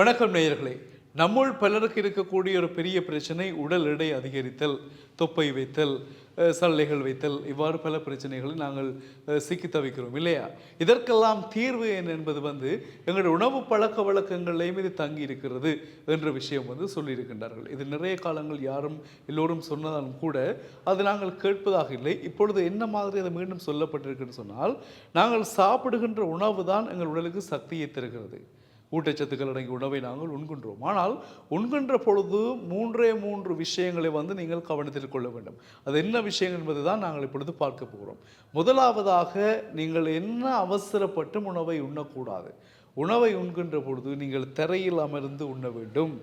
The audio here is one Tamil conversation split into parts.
வணக்கம் நேயர்களே. நம்முள் பலருக்கு இருக்கக்கூடிய ஒரு பெரிய பிரச்சனை உடல் எடை அதிகரித்தல் தொப்பை வைத்தல் சல்லைகள் வைத்தல். இவ்வாறு பல பிரச்சனைகளை நாங்கள் சிக்கி தவிக்கிறோம் இல்லையா? இதற்கெல்லாம் தீர்வு என்ன என்பது வந்து எங்களுடைய உணவு பழக்க வழக்கங்களையும் இது தங்கி இருக்கிறது என்ற விஷயம் வந்து சொல்லியிருக்கின்றார்கள். இது நிறைய காலங்கள் யாரும் எல்லோரும் சொன்னதாலும் கூட அது நாங்கள் கேட்பதாக இல்லை. இப்பொழுது என்ன மாதிரி அது மீண்டும் சொல்லப்பட்டிருக்குன்னு சொன்னால் நாங்கள் சாப்பிடுகின்ற உணவு தான் எங்கள் உடலுக்கு சக்தியை தருகிறது. ஊட்டச்சத்துக்கள் அடங்கிய உணவை நாங்கள் உண்கின்றோம். ஆனால் உண்கின்ற பொழுது மூன்றே மூன்று விஷயங்களை வந்து நீங்கள் கவனத்தில் கொள்ள வேண்டும். அது என்ன விஷயங்கள் என்பது தான் நாங்கள் இப்பொழுது பார்க்க போகிறோம். முதலாவதாக நீங்கள் என்ன அவசரப்பட்டும் உணவை உண்ணக்கூடாது. உணவை உண்கின்ற பொழுது நீங்கள் தரையில் அமர்ந்து உண்ண வேண்டும்.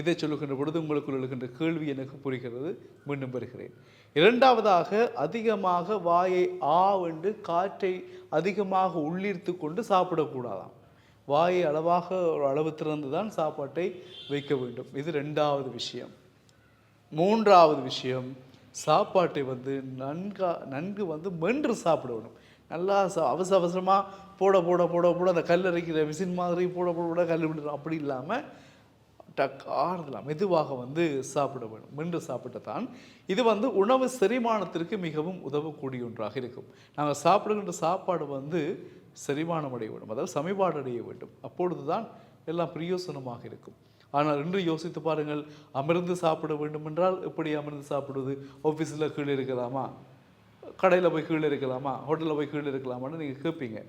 இதை சொல்லுகின்ற பொழுது உங்களுக்குள் எழுகின்ற கேள்வி எனக்கு புரிகிறது. மீண்டும் வருகிறேன். இரண்டாவதாக அதிகமாக வாயை ஆ என்று காற்றை அதிகமாக உள்ளீர்த்து கொண்டு சாப்பிடக்கூடாதாம். வாயை அளவாக ஒரு அளவு திறந்து தான் சாப்பாட்டை வைக்க வேண்டும். இது ரெண்டாவது விஷயம். மூன்றாவது விஷயம் சாப்பாட்டை வந்து நன்கா நன்கு வந்து மென்று சாப்பிட வேணும் நல்லா ச- அவசர அவசரமாக போட போட போட போட அந்த கல் அரைக்கிற மிஷின் மாதிரி போட போட போட கல் விடுறோம் அப்படி இல்லாமல் டக் ஆறுதலாம் மெதுவாக வந்து சாப்பிட வேண்டும் மென்று சாப்பிட்டதான் இது வந்து உணவு செரிமானத்திற்கு மிகவும் உதவக்கூடிய ஒன்றாக இருக்கும். நாங்கள் சாப்பிடுகின்ற சாப்பாடு வந்து செரிமானம் அடைய வேண்டும் அதாவது சமிபாடு அடைய வேண்டும். அப்பொழுது தான் எல்லாம் பிரியோசனமாக இருக்கும். ஆனால் இன்று யோசித்து பாருங்கள் அமர்ந்து சாப்பிட வேண்டும் என்றால் எப்படி அமர்ந்து சாப்பிடுவது? ஆஃபீஸில் கீழே இருக்கலாமா? கடையில் போய் கீழே இருக்கலாமா? ஹோட்டலில் போய் கீழே இருக்கலாமான்னு நீங்கள் கேட்பீங்க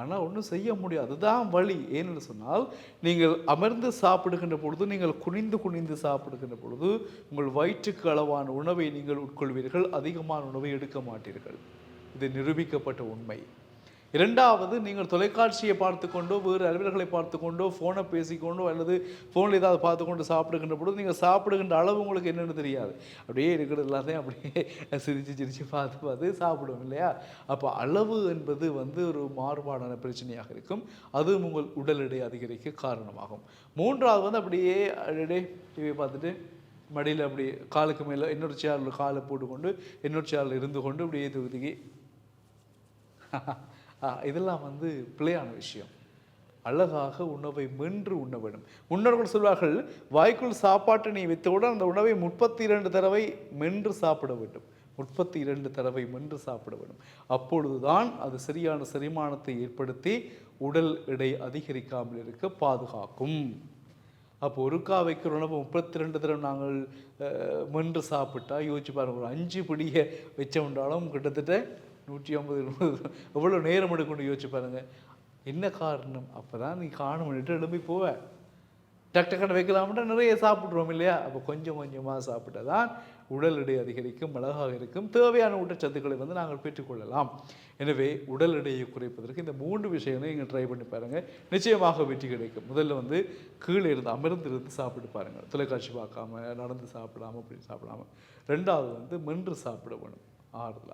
ஆனால் ஒன்றும் செய்ய முடியாது. அதுதான் வழி. ஏன்னு சொன்னால் நீங்கள் அமர்ந்து சாப்பிடுகின்ற பொழுது நீங்கள் குனிந்து குனிந்து சாப்பிடுகின்ற பொழுது உங்கள் வயிற்றுக்கு அளவான உணவை நீங்கள் உட்கொள்வீர்கள். அதிகமான உணவை எடுக்க மாட்டீர்கள். இது நிரூபிக்கப்பட்ட உண்மை. இரண்டாவது நீங்கள் தொலைக்காட்சியை பார்த்து கொண்டோ வேறு அலுவலர்களை பார்த்து கொண்டோ ஃபோனை பேசிக்கொண்டோ அல்லது ஃபோனில் ஏதாவது பார்த்து கொண்டு சாப்பிடுகின்ற பொழுது நீங்கள் சாப்பிடுகின்ற அளவு உங்களுக்கு என்னென்னு தெரியாது. அப்படியே இருக்கிறது எல்லாத்தையும் அப்படியே சிரித்து சிரித்து பார்த்து பார்த்து சாப்பிடுவோம் இல்லையா? அப்போ அளவு என்பது வந்து ஒரு மாறுபாடான பிரச்சனையாக இருக்கும். அதுவும் உங்கள் உடல் எடை அதிகரிக்க காரணமாகும். மூன்றாவது வந்து அப்படியே அடே டிவி பார்த்துட்டு மடியில் அப்படி காலுக்கு மேலே இன்னொரு சேரில் காலை போட்டுக்கொண்டு இன்னொரு சேரில் இருந்து கொண்டு அப்படியே தொகுதிக்கு இதெல்லாம் வந்து பிழையான விஷயம். அழகாக உணவை மென்று உண்ண வேண்டும். முன்னோர்கள் சொல்வார்கள் வாய்க்குள் சாப்பாட்டை நீ வைத்தவுடன் அந்த உணவை முப்பத்தி இரண்டு தடவை மென்று சாப்பிட வேண்டும். முப்பத்தி இரண்டு தடவை மென்று சாப்பிட வேண்டும். அப்பொழுதுதான் அது சரியான செரிமானத்தை ஏற்படுத்தி உடல் எடை அதிகரிக்காமல் இருக்க பாதுகாக்கும். அப்போ ஒருக்கா வைக்கிற உணவு முப்பத்தி ரெண்டு தடவை நாங்கள் மென்று சாப்பிட்டா யோசிச்சு பாருங்கள் ஒரு அஞ்சு பிடியை வச்சோம்னாலும் கிட்டத்தட்ட நூற்றி ஐம்பது எவ்வளோ நேரம் எடுக்கணும் யோசிச்சு பாருங்கள் என்ன காரணம்? அப்போ தான் நீ காணும் எழும்பி போவ. டக் டக்குன்னு வைக்கலாம்னா நிறைய சாப்பிட்றோம் இல்லையா? அப்போ கொஞ்சம் கொஞ்சமாக சாப்பிட்டா தான் உடல் எடை அதிகரிக்கும் அழகாக இருக்கும். தேவையான ஊட்டச்சத்துக்களை வந்து நாங்கள் பெற்றுக்கொள்ளலாம். எனவே உடல் எடையை குறைப்பதற்கு இந்த மூன்று விஷயங்களையும் நீங்கள் ட்ரை பண்ணி பாருங்கள் நிச்சயமாக வெற்றி கிடைக்கும். முதல்ல வந்து கீழே இருந்து அமர்ந்து இருந்து சாப்பிட்டு பாருங்கள் தொலைக்காட்சி பார்க்காம நடந்து சாப்பிடாம அப்படின்னு சாப்பிடாம. ரெண்டாவது வந்து மென்று சாப்பிட வேணும்.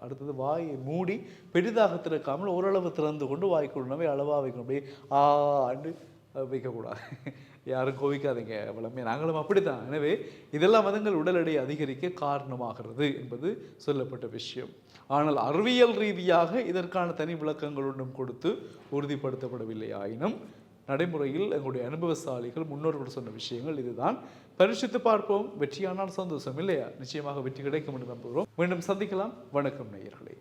அடுத்தது வாயை மூடி பெரிதாக திறக்காமல் ஓரளவு திறந்து கொண்டு வாய்க்குள் உணவை அளவாக வைக்கணும். அப்படியே ஆ ஆண்டு வைக்கக்கூடாது. யாரும் கோவிக்காதீங்க வளமே நாங்களும் அப்படித்தான். எனவே இதெல்லாம் வந்து எங்கள் உடல் எடை அதிகரிக்க காரணமாகிறது என்பது சொல்லப்பட்ட விஷயம். ஆனால் அறிவியல் ரீதியாக இதற்கான தனி விளக்கங்கள் ஒன்றும் கொடுத்து உறுதிப்படுத்தப்படவில்லை. ஆயினும் நடைமுறையில் எங்களுடைய அனுபவசாலிகள் முன்னோர்கள் சொன்ன விஷயங்கள் இதுதான். பரிசித்து பார்ப்போம். வெற்றியானால் சந்தோஷம் இல்லையா? நிச்சயமாக வெற்றி கிடைக்கும் என்று நம்புகிறோம். மீண்டும் சந்திக்கலாம். வணக்கம் நேயர்களே.